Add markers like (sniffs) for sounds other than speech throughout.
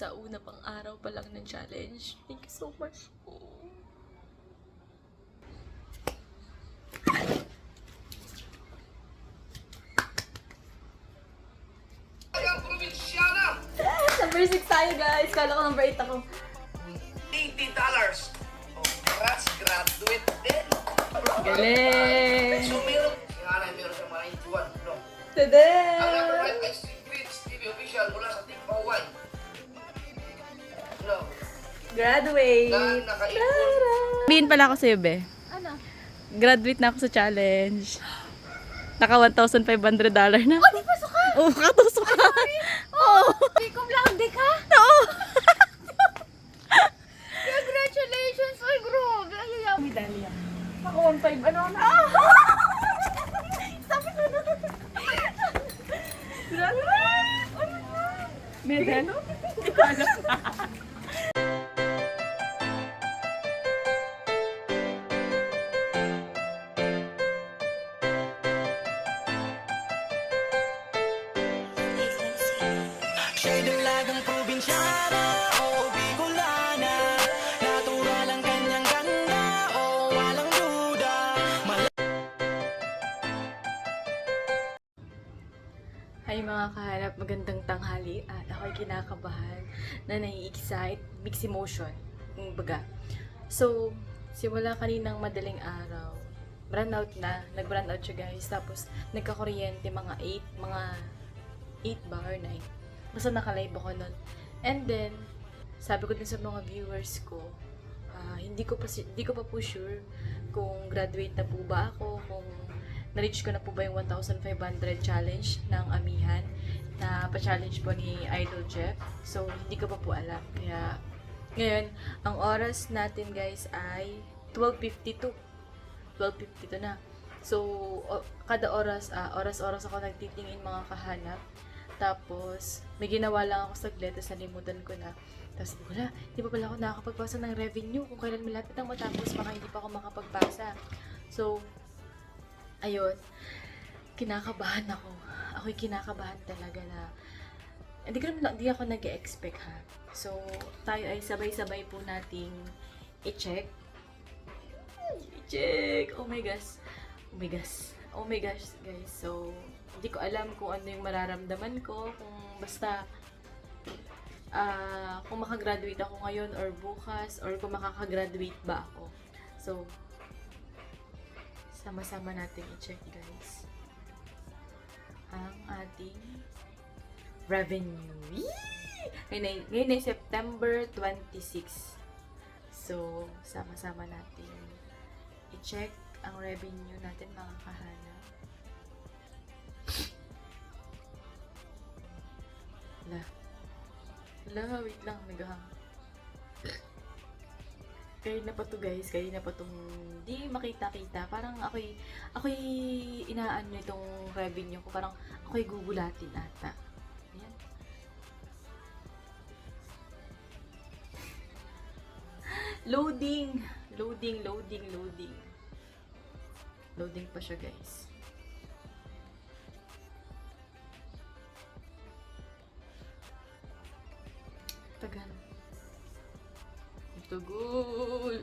Sa una pang araw pa lang ng challenge. Thank you so much po. Number 6 tayo guys. Kala ko number 8 ako. $80 dollars. Oh, congrats, graduate din. Galing! So, meron, si Hanay meron siyang mga 91, no? Today! Ang number 5 ay si Prince TV official mula sa Team Hawaii. Graduate! na nakaipon. Sabihin pala ako sa'yo, be. Ano? Graduate na ako sa challenge. Naka $1,500 dollar na. Oh, di pasok ka! Oo, oh, katusok ka. Oo. Di ko lang, di ka? Oo. Congratulations! Ay, grabe! Ay, ay, ay. Medalya. Ako 1.5. Ano na? Sabi ko na. Grabe! Ano? Medal? Nai-excite, mixed emotion, kumbaga. So, simula kaninang madaling araw, run out na, nag-run out siya guys, tapos nagkakuryente mga 8, mga 8 ba or 9. Basta naka-live ako nun. And then, sabi ko din sa mga viewers ko, ah, hindi ko pa hindi ko pa po sure kung graduate na po ba ako, kung na-reach ko na po ba yung 1,500 challenge ng Amihan na pa-challenge po ni Idol Jeff. So, hindi ko pa po alam. Kaya, ngayon, ang oras natin guys ay 12.52. 12.52 na. So, o- kada oras, ah, oras-oras ako nagtitingin mga kahanap. Tapos, may ginawa lang ako saglit, tapos nalimutan ko na. Tapos, wala, hindi pa pala ako nakakapagbasa ng revenue. Kung kailan malapit ang matapos, baka hindi pa ako makapagbasa. So, ayun, kinakabahan ako. Ako'y kinakabahan talaga na, hindi ko naman, hindi ako nag expect ha. So, tayo ay sabay-sabay po nating i-check. I-check! Oh my gosh. Oh my gosh. Oh my gosh, guys. So, hindi ko alam kung ano yung mararamdaman ko, kung basta, ah, kung makagraduate ako ngayon or bukas, or kung makakagraduate ba ako. So, sama-sama natin i-check guys ang ating revenue. Yee! Ngayon ay, ngayon ay September 26. So, sama-sama natin i-check ang revenue natin mga kahana. Wala. Wala, wait lang, naghahang. Kaya na pa to guys, kaya na pa tong di makita-kita. Parang ako'y, ako'y inaan nyo itong revenue ko. Parang ako'y gugulatin ata. Loading! Loading, loading, loading. Loading pa siya guys. Tagal. Tugul. (sighs)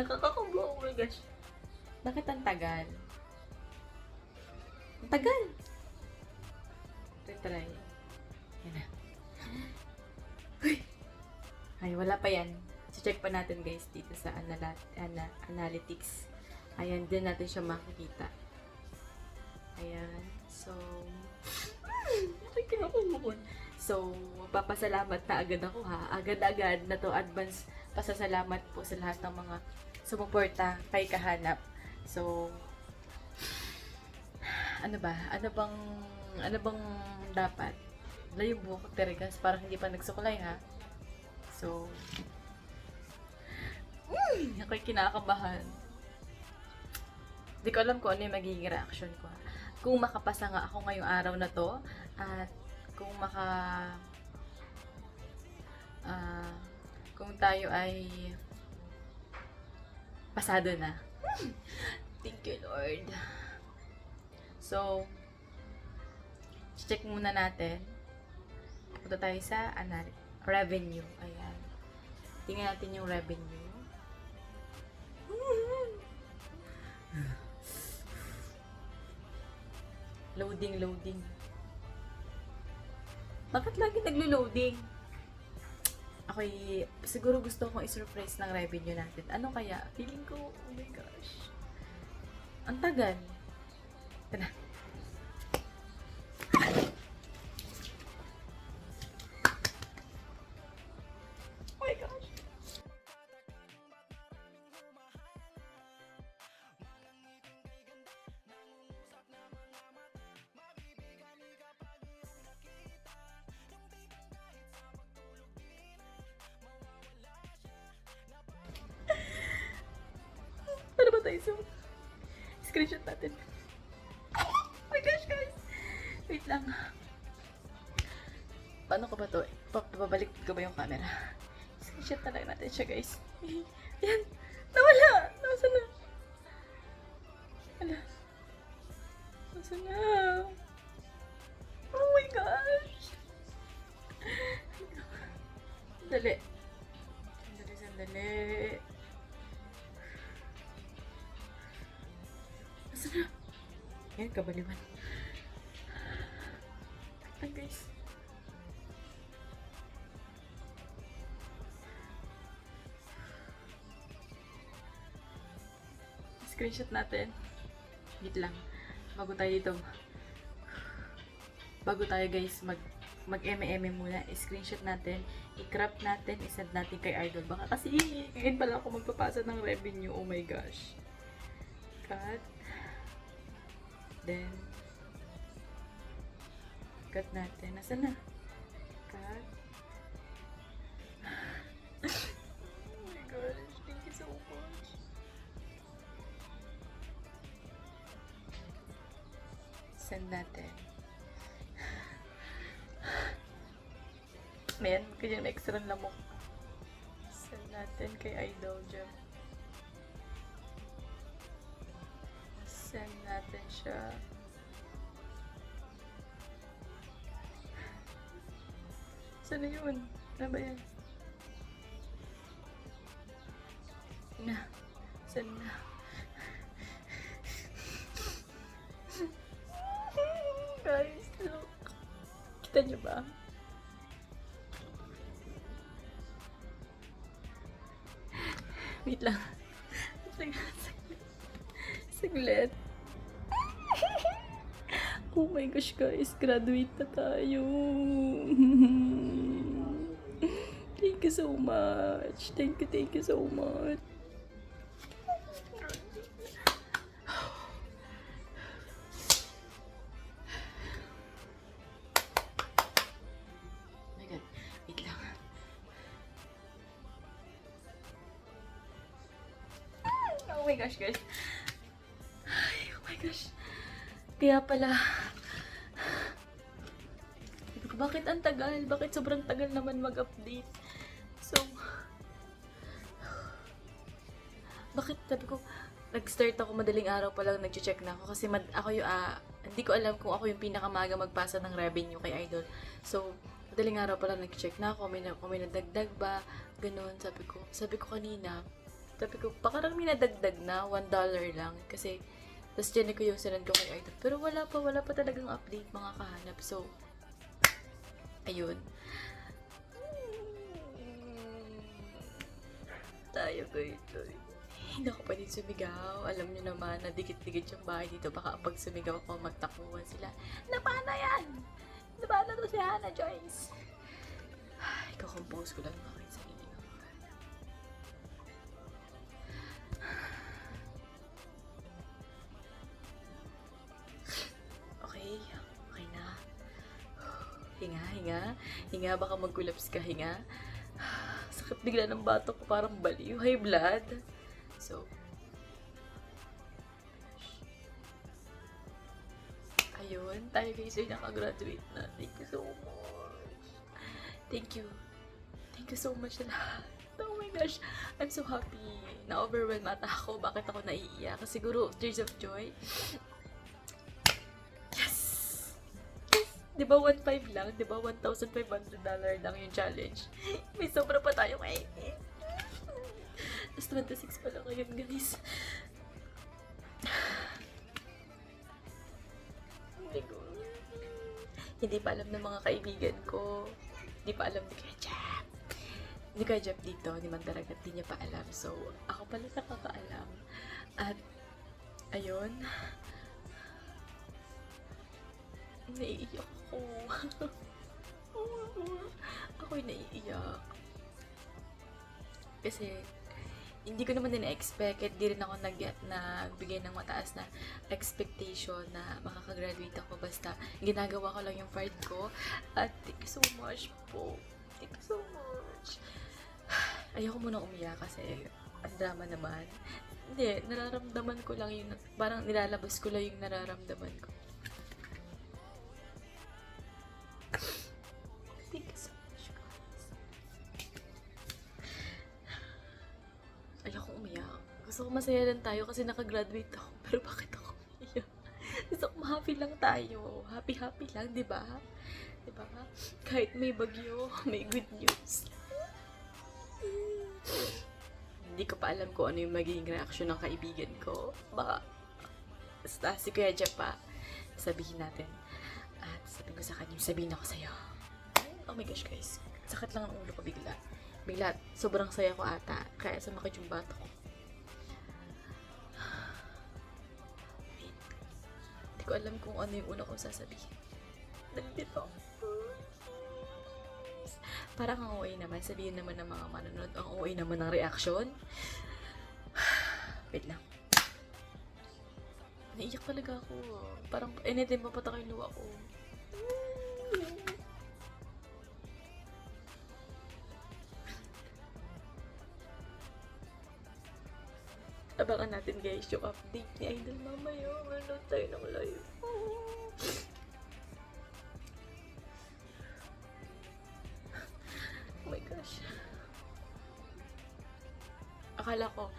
Nakakakubo. Oh my gosh. Bakit ang tagal? Ang tagal. Ay, wala pa yan. check pa natin guys dito sa anala- ana- analytics. Ayan, din natin siya makikita. Ayan. So. So, papasalamat na agad ako ha. Agad-agad na to advance pasasalamat po sa lahat ng mga sumuporta kay Kahanap. So, ano ba? Ano bang, ano bang dapat? Layo buhok Teregas, parang hindi pa nagsukulay ha. So, mm, ako'y kinakabahan. Hindi ko alam kung ano yung magiging reaction ko. Kung makapasa nga ako ngayong araw na to, at kung maka... ah, kung tayo ay pasado na. Thank you, Lord. So, check muna natin. Punta tayo sa anal revenue. Ayan. Tingnan natin yung revenue. (laughs) Loading, loading. Bakit lagi naglo-loading? Okay, siguro gusto kong i-surprise ng revenue natin. Ano kaya? Feeling ko, oh my gosh. Ang tagal. Ito. Screenshot natin. (laughs) Oh my gosh, guys! Wait lang. Paano ko ba to? Pa- Papabalik ko ba yung camera? Screenshot na lang natin siya, guys. (laughs) Yan! Nawala! Nasaan na? Ala. Nasaan na? Oh my gosh! (laughs) Sandali. Sandali, sandali. Na? (laughs) Yan, kabaliwan. Ay, guys. Screenshot natin. Wait lang. Bago tayo dito. Bago tayo guys mag mag MM muna, screenshot natin, i-crop natin, isend natin kay Idol. Baka kasi ngayon pala ako magpapasa ng revenue. Oh my gosh. Cut. Then, cut natin. Nasaan na? Cut. oh my gosh. Thank you so much. Send natin. Ayan, ganyan extra lamok. Send natin kay Idol Gem. Send natin siya. Saan na yun? Ano ba yan? Na. Saan na? (laughs) Guys, look. Kita niyo ba? Wait lang. (laughs) Saglit. Saglit. Oh my gosh guys, graduate na tayo. (laughs) Thank you so much. Thank you, thank you so much. Oh my. Oh gosh, guys. Ay, oh my gosh. Kaya pala. Bakit sobrang tagal naman mag-update? So, bakit sabi ko, nag-start ako madaling araw pa lang nag-check na ako kasi mad- ako yung, ah, hindi ko alam kung ako yung pinakamaga magpasa ng revenue kay Idol. So, madaling araw pa lang nag-check na ako, may, na, may nadagdag ba, ganun, sabi ko, sabi ko kanina, sabi ko, baka lang may nadagdag na, $1 lang, kasi, tapos dyan ko yung sinend ko kay Idol. Pero wala pa, wala pa talagang update mga kahanap. So, ayun. Tayo guys. Hindi ako pwedeng sumigaw. Alam niyo naman, na dikit-dikit yung bahay dito. Baka pag sumigaw ako, magtakuhan sila. Napana yan! Napana to si Hannah Joyce! Ay, kakompose ko lang yung Hinga, hinga. Hinga, baka mag-collapse ka, hinga. (sighs) Sakit bigla ng bato ko, parang baliw. High blood. So, ayun, tayo guys ay nakagraduate na. Thank you so much. Thank you. Thank you so much sa lahat. Oh my gosh, I'm so happy. Na-overwhelm ata ako. Bakit ako naiiyak? Siguro, tears of joy. Di ba 1.5 lang? Di ba 1,500 dollar lang yung challenge? (laughs) May sobra pa tayo kay Tapos 26 pa lang ngayon, guys. Hindi (sighs) ko. Hindi pa alam ng mga kaibigan ko. Hindi pa alam ni Kuya Jap. Ni Kuya dito, ni Mandaragat, di niya pa alam. So, ako pala nakakaalam. At, ayun. Naiiyak ako. (laughs) Ako'y naiiyak. Kasi, hindi ko naman din na-expect at di rin ako nag nagbigay ng mataas na expectation na makakagraduate ako. Basta ginagawa ko lang yung part ko. At thank you so much po. Thank you so much. (sighs) Ayoko muna umiyak kasi ang drama naman. Hindi, nararamdaman ko lang yung parang nilalabas ko lang yung nararamdaman ko masaya lang tayo kasi nakagraduate ako. (laughs) Pero bakit ako umiyak? Gusto ko happy lang tayo. Happy-happy lang, di ba? Di ba? Kahit may bagyo, (laughs) may good news. Hindi ko pa alam kung ano yung magiging reaction ng kaibigan ko. Baka, basta si Kuya Jeff pa, sabihin natin. At sabihin ko sa kanya, sabihin ako sa'yo. Oh my gosh, guys. Sakit lang ang ulo ko bigla. Bigla, sobrang saya ko ata. Kaya sumakit yung bato ko. Hindi ko alam kung ano yung una kong sasabihin. Nandito. Parang ang OA naman. Sabihin naman ng mga manonood, ang OA naman ng reaction. (sighs) Wait lang. Naiyak talaga ako. Parang anytime mapatak yung luwa ko. (sighs) Abangan natin guys yung update ni Idol mamaya. Manood tayo ng live. Oh my gosh. Akala ko,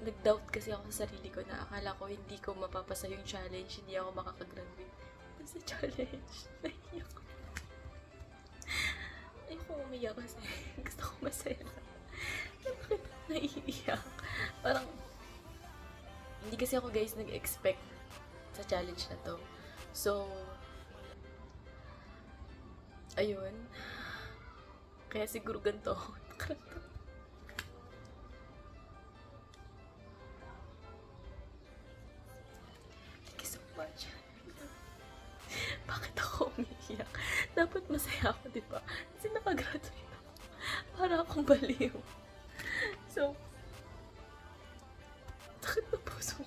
nag-doubt kasi ako sa sarili ko na akala ko hindi ko mapapasa yung challenge, hindi ako makakagraduate. Sa (laughs) challenge, naiyak ko. Ayoko umiyak kasi (laughs) gusto ko masaya. Bakit naiiyak? Parang, hindi kasi ako guys nag-expect sa challenge na to. So, ayun. Kaya siguro ganito. Thank you so much. Bakit ako umiiyak? Dapat masaya ako, di ba? Kasi nakagraduate ako. Para akong baliw. So, (laughs) sakit puso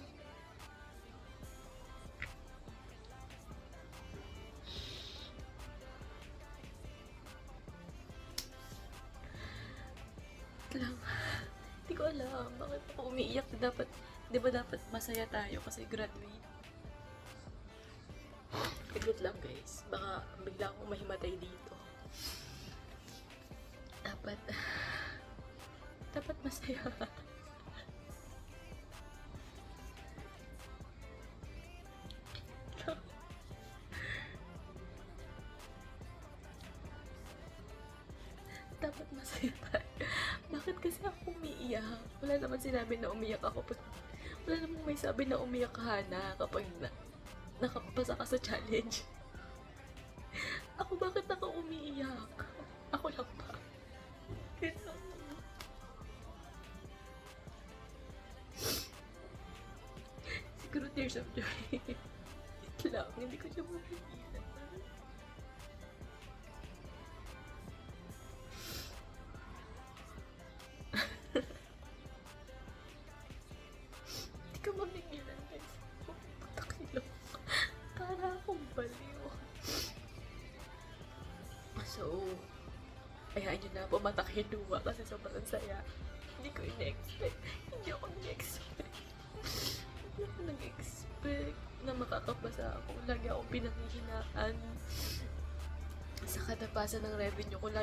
lang. Hindi ko alam. Bakit ako umiiyak? Dapat, di ba dapat masaya tayo kasi graduate? Wait lang guys. Baka bigla akong mahimatay dito. Dapat, dapat masaya. (laughs) sinabi na umiyak ako. Wala naman may sabi na umiyak ka na kapag na, nakapasa ka sa challenge. (laughs) Ako bakit ako umiiyak? Ako lang ba? (laughs) Siguro tears of joy. (laughs) Wait lang, hindi ko siya mapigilan.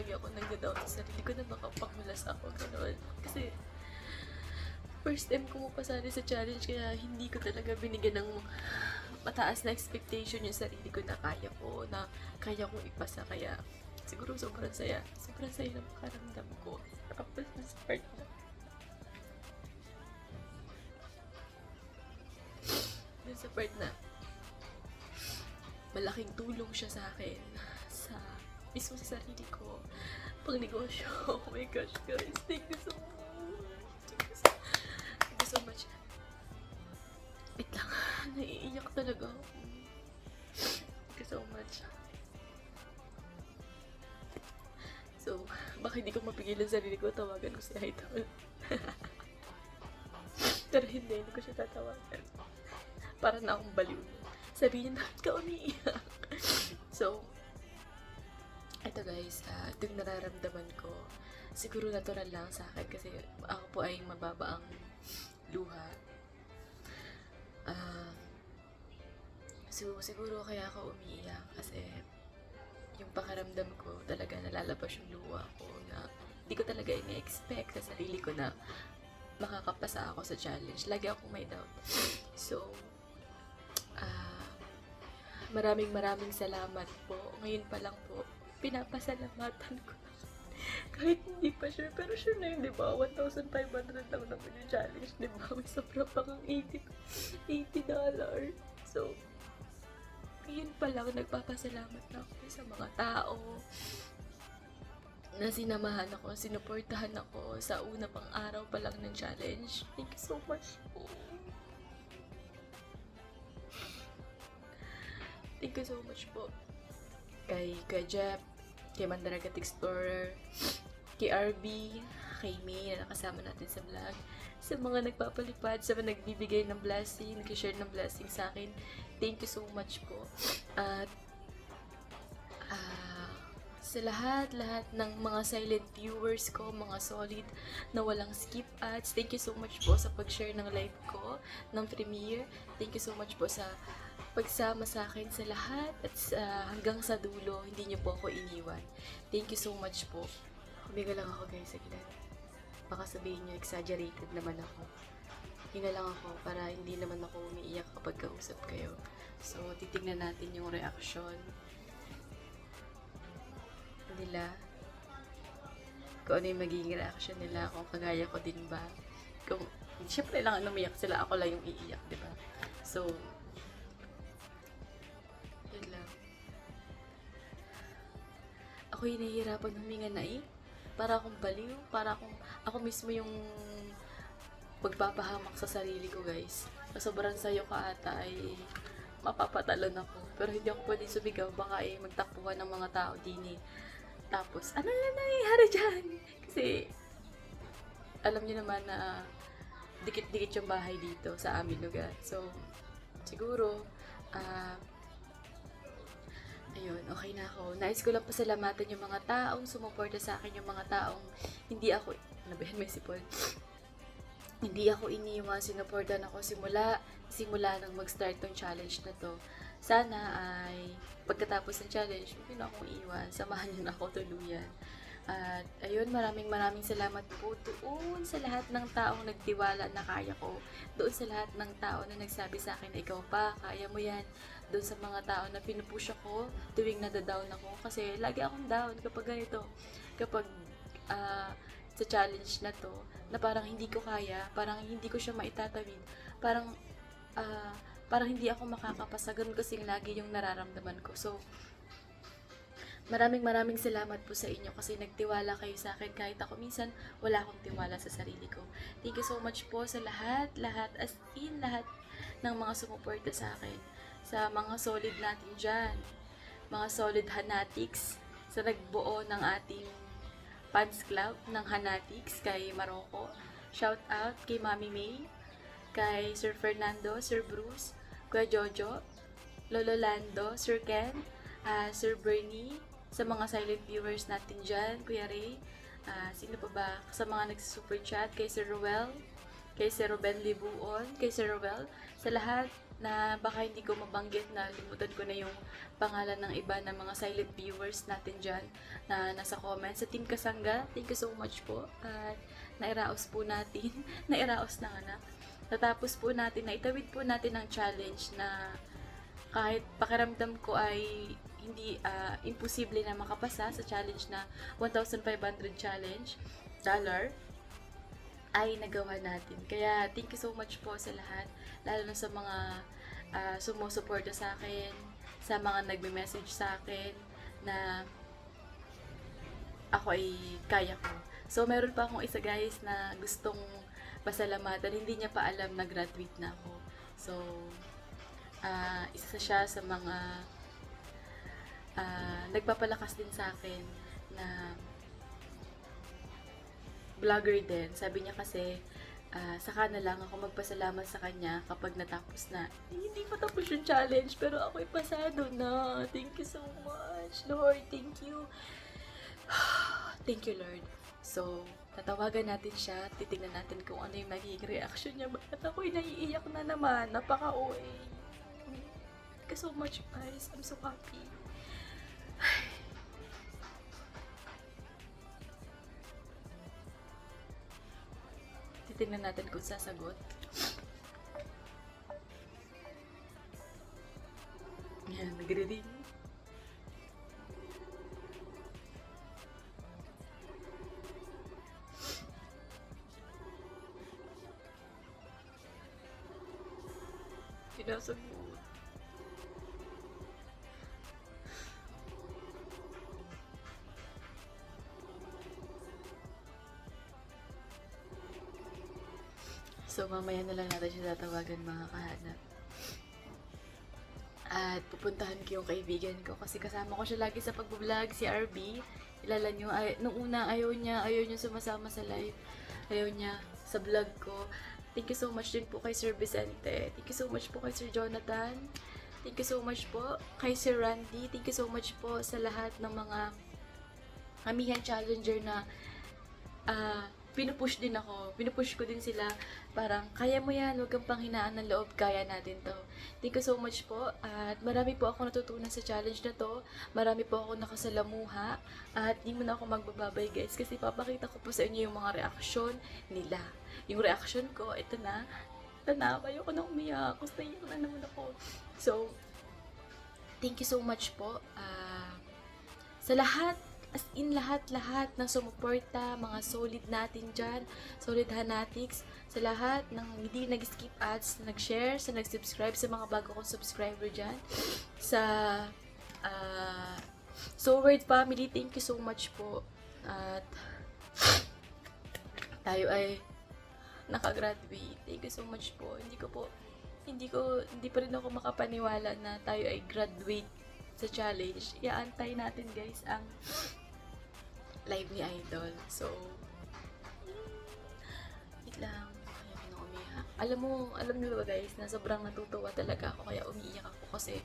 Lagi ako nag-doubt sa sarili ko na makapagmulas ako. Ganun. Kasi, first time ko mapasali sa challenge kaya hindi ko talaga binigyan ng mataas na expectation yung sarili ko na kaya ko, na kaya kong ipasa. Kaya siguro sobrang saya. Sobrang saya ng pakaramdam ko. Tapos sa part na. Dun sa part na malaking tulong siya sa akin mismo sa sarili ko pang negosyo. (laughs) Oh my gosh, guys. Thank you so much. Thank you so, much. Wait lang. (laughs) Naiiyak talaga ako. Thank you so much. So, baka hindi ko mapigilan sarili ko, tawagan ko si Idol. (laughs) Pero hindi, hindi ko siya tatawagan. Para na akong baliw. Sabihin bakit ka umiiyak? so, ito guys, ah, ito yung nararamdaman ko. Siguro natural lang sa akin kasi ako po ay mababa ang luha. Ah, so, siguro kaya ako umiiyak kasi yung pakaramdam ko talaga nalalabas yung luha ko na hindi ko talaga ini-expect sa sarili ko na makakapasa ako sa challenge. Lagi akong may doubt. So, ah, maraming maraming salamat po. Ngayon pa lang po, pinapasalamatan ko na. (laughs) Kahit hindi pa sure, pero sure na yun, di ba? 1,500 lang naman yung challenge, di ba? May sobra pa kang 80, 80 dollar. So, yun pa lang, nagpapasalamat na ako sa mga tao na sinamahan ako, sinuportahan ako sa una pang araw pa lang ng challenge. Thank you so much po. Thank you so much po. Kay, Jeff, kay Mandaragat Explorer, kay RB, kay May na nakasama natin sa vlog, sa mga nagpapalipad, sa mga nagbibigay ng blessing, nag-share ng blessing sa akin. Thank you so much po. At ah, sa lahat-lahat ng mga silent viewers ko, mga solid na walang skip ads. Thank you so much po sa pag-share ng live ko ng premiere. Thank you so much po sa pagsama sa akin sa lahat at sa, hanggang sa dulo, hindi niyo po ako iniwan. Thank you so much po. Humiga lang ako guys, saglit. Baka sabihin niyo, exaggerated naman ako. Hinga lang ako para hindi naman ako umiiyak kapag kausap kayo. So, titignan natin yung reaction nila. Kung ano yung magiging reaction nila, kung kagaya ko din ba. Kung, syempre lang umiyak sila, ako lang yung iiyak, di ba? So, Ako yung nahihirapan huminga na eh. Para akong baliw, para akong, ako mismo yung magpapahamak sa sarili ko, guys. Sa sobrang sayo ka ata ay mapapatalon ako. Pero hindi ako pwede sumigaw, baka eh magtakbuhan ng mga tao din eh. Tapos, ano na nangyayari dyan? (laughs) Kasi, alam niyo naman na dikit-dikit yung bahay dito sa aming lugar. So, siguro, ah, ayun, okay na ako. Nais ko lang pasalamatan yung mga taong sumuporta sa akin, yung mga taong hindi ako, nabihan may sipon, (sniffs) hindi ako iniwan, sinuportan ako simula, simula nang mag-start tong challenge na to. Sana ay pagkatapos ng challenge, huwag na akong iwan. Samahan niyo na ako tuluyan. At ayun, maraming maraming salamat po doon sa lahat ng taong nagtiwala na kaya ko. Doon sa lahat ng tao na nagsabi sa akin ikaw pa, kaya mo yan. Doon sa mga tao na pinupush ako tuwing nadadown ako. Kasi lagi akong down kapag ganito. Kapag ah, sa challenge na to, na parang hindi ko kaya, parang hindi ko siya maitatawid, parang ah, parang hindi ako makakapasa. Ganun kasing lagi yung nararamdaman ko. So, maraming maraming salamat po sa inyo kasi nagtiwala kayo sa akin kahit ako minsan wala akong tiwala sa sarili ko. Thank you so much po sa lahat, lahat, as in lahat ng mga sumuporta sa akin. Sa mga solid natin dyan. Mga solid Hanatics sa nagbuo ng ating fans club ng Hanatics kay Maroko. Shout out kay Mami May, kay Sir Fernando, Sir Bruce, Kuya Jojo, Lolo Lando, Sir Ken, ah, Sir Bernie, sa mga silent viewers natin dyan, Kuya Ray, ah, sino pa ba? Sa mga nagsusuper chat, kay Sir Ruel, kay Sir Ruben Libuon, kay Sir Ruel, sa lahat na baka hindi ko mabanggit na limutan ko na yung pangalan ng iba ng mga silent viewers natin dyan na nasa comments. Sa Team Kasangga, thank you so much po. At nairaos po natin, (laughs) nairaos na anak. Natapos po natin, naitawid po natin ang challenge na kahit pakiramdam ko ay hindi ah, imposible na makapasa sa challenge na 1,500 challenge dollar ay nagawa natin. Kaya thank you so much po sa lahat, lalo na sa mga uh, sumusuporta sa akin, sa mga nagme-message sa akin na ako ay kaya ko. So, meron pa akong isa guys na gustong pasalamatan. Hindi niya pa alam na graduate na ako. So, ah, isa siya sa mga ah, nagpapalakas din sa akin na vlogger din. Sabi niya kasi, ah, saka na lang ako magpasalamat sa kanya kapag natapos na. Eh, Hindi pa tapos yung challenge, pero ako'y pasado na. Thank you so much, Lord. Thank you. (sighs) Thank you, Lord. So, tatawagan natin siya, titignan natin kung ano yung magiging reaction niya. Bakit ako'y naiiyak na naman? Napaka-OA. Thank you so much, guys. I'm so happy. Titignan natin kung sasagot. Yan, nagre-ring. Mamaya na lang natin siya tatawagan mga kahanap. At pupuntahan ko yung kaibigan ko kasi kasama ko siya lagi sa pag-vlog, si RB. Kilala niyo, ay, nung una ayaw niya, ayaw niya sumasama sa live. Ayaw niya sa vlog ko. Thank you so much din po kay Sir Vicente. Thank you so much po kay Sir Jonathan. Thank you so much po kay Sir Randy. Thank you so much po sa lahat ng mga Amihan Challenger na ah pinupush din ako. Pinupush ko din sila. Parang, kaya mo yan, huwag kang panghinaan ng loob, kaya natin to. Thank you so much po. At marami po ako natutunan sa challenge na to. Marami po ako nakasalamuha. At di mo na ako magbababay guys. Kasi papakita ko po sa inyo yung mga reaksyon nila. Yung reaction ko, ito na. Ito na, ayoko na umiyak. Gusto na naman ako. So, thank you so much po. Ah, sa lahat as in lahat-lahat ng sumuporta, mga solid natin dyan, solid fanatics, sa lahat ng hindi nag-skip ads, na nag-share, sa nag-subscribe, sa mga bago kong subscriber dyan, sa uh, So Word Family, thank you so much po. At tayo ay nakagraduate. Thank you so much po. Hindi ko po, hindi ko, hindi pa rin ako makapaniwala na tayo ay graduate sa challenge. Iaantay natin guys ang live ni Idol. So, wait lang. Ayaw na umiyak. Alam mo, alam niyo ba guys, na sobrang natutuwa talaga ako kaya umiiyak ako kasi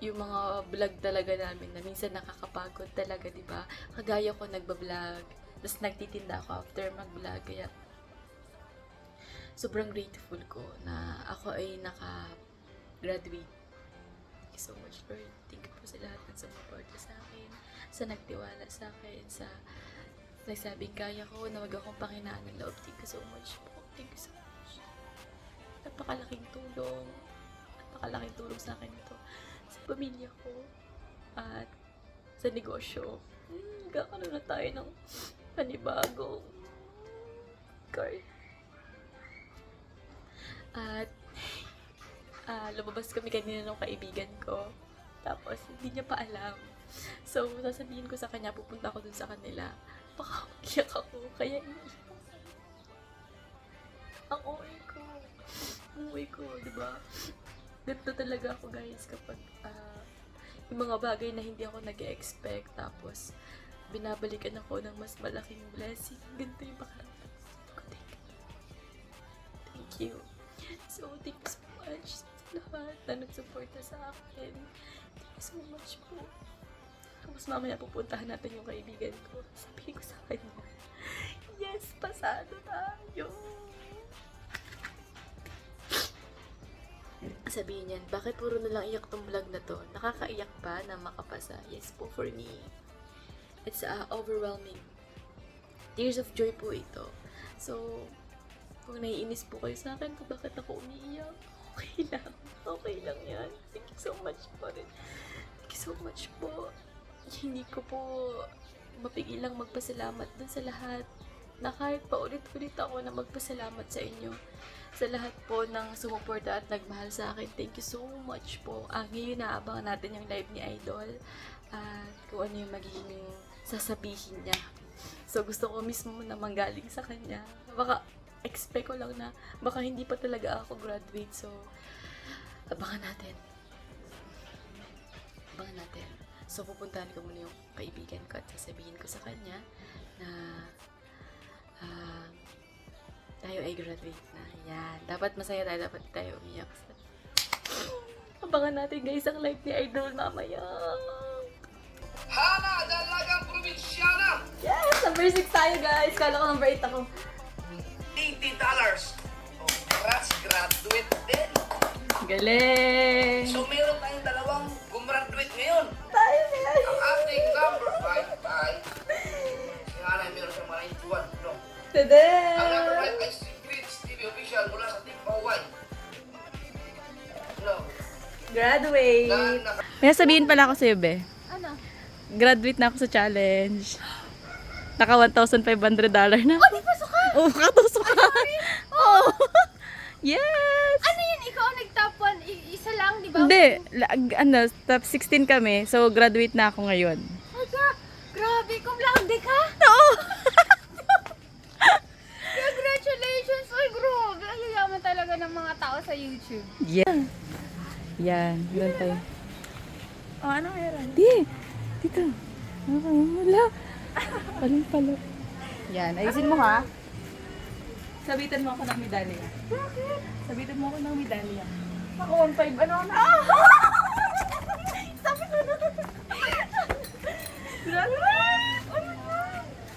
yung mga vlog talaga namin na minsan nakakapagod talaga, di ba? Kagaya ko nagba-vlog, tapos nagtitinda ako after mag-vlog, kaya sobrang grateful ko na ako ay naka-graduate. Thank you so much, Lord. Thank you po sa lahat ng sumuporta sa sa nagtiwala sa akin, sa nagsabing kaya ko na wag akong panginaan ng loob. Thank you so much po. Thank you so much. Napakalaking tulong. Napakalaking tulong sa akin ito. Sa pamilya ko. At sa negosyo. Hmm, kakaroon na tayo ng panibagong card. At ah, lumabas kami kanina ng kaibigan ko. Tapos, hindi niya pa alam. (laughs) So, sasabihin ko sa kanya, pupunta ako dun sa kanila. Baka umiyak ako, kaya iiyak. Ang uwi ko. Ang uwi ko, di ba? Ganito talaga ako, guys, kapag ah, yung mga bagay na hindi ako nag expect tapos binabalikan ako ng mas malaking blessing. Ganito yung pakaramdam ko. Thank you. Thank you. So, thank you so much sa lahat na nagsuporta sa akin. Thank you so much po. Tapos mamaya pupuntahan natin yung kaibigan ko. Sabihin ko sa kanya, yes, pasado tayo. Sabihin niyan, bakit puro na lang iyak tong vlog na to? Nakakaiyak ba na makapasa? Yes po, for me. It's uh, overwhelming. Tears of joy po ito. So, kung naiinis po kayo sa akin, kung bakit ako umiiyak, Okay lang. Okay lang yan. Thank you so much po rin. Thank you so much po. Hindi ko po mapigilang magpasalamat dun sa lahat na kahit paulit-ulit ako na magpasalamat sa inyo sa lahat po ng sumuporta at nagmahal sa akin. Thank you so much po. Ah, ngayon naabangan natin yung live ni Idol at kung ano yung magiging sasabihin niya. So gusto ko mismo na manggaling sa kanya. Baka expect ko lang na baka hindi pa talaga ako graduate. So abangan natin. Abangan natin. So pupuntahan ko muna yung kaibigan ko at sasabihin ko sa kanya na ah, tayo ay graduate na. Yan. Dapat masaya tayo. Dapat tayo umiyak. (sniffs) Abangan natin guys ang live ni Idol mamaya. Hana, Dalagang Probinsyana. Yes! Number 6 tayo guys. Kala ko number 8 ako. $80. dollars. Oh, congrats, graduate din. Galing! So, meron tayong dalawang gumraduate ngayon. Ang ating number 5 ay... Si Hana, meron siyang mga 91. No? Ang number 5 ay si Grits TV Official mula sa Team Pawai. No? Graduate! Na, May sabihin pala ako sa'yo, be. Ano? Graduate na ako sa challenge. Naka $1,500 dollar na. Oh, di pasok ka! Oo, oh, katusok ka. Oo. yes! Ano yun? Ikaw ang nag-top 1? I- isa lang, di ba? Hindi, ano, top 16 kami. So, graduate na ako ngayon. Ay, gra- grabe, cum laude ka? Oo! Congratulations! Ay, grabe. Ang yayaman talaga ng mga tao sa YouTube. Yeah. Yan, doon tayo. Oh, ano meron? Di, dito. Okay, wala. Paling pala. Yan, ayusin mo ha. Sabitan mo ako ng medalya. Bakit? Sabitan mo ako ng medalya. Ako 1.5, ano na? Sabi ko na. Graduate! Ano na?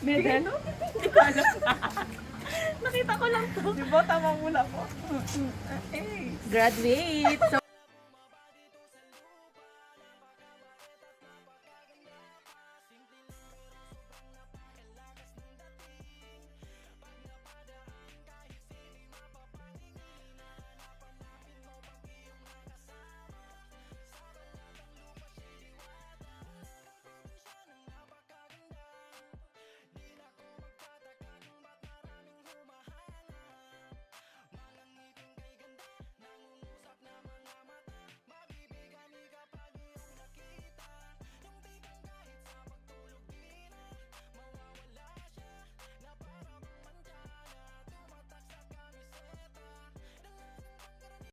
Medal? Hindi ko alam. Nakita ko lang to. Di ba? Tama muna po. Eh. Graduate! So,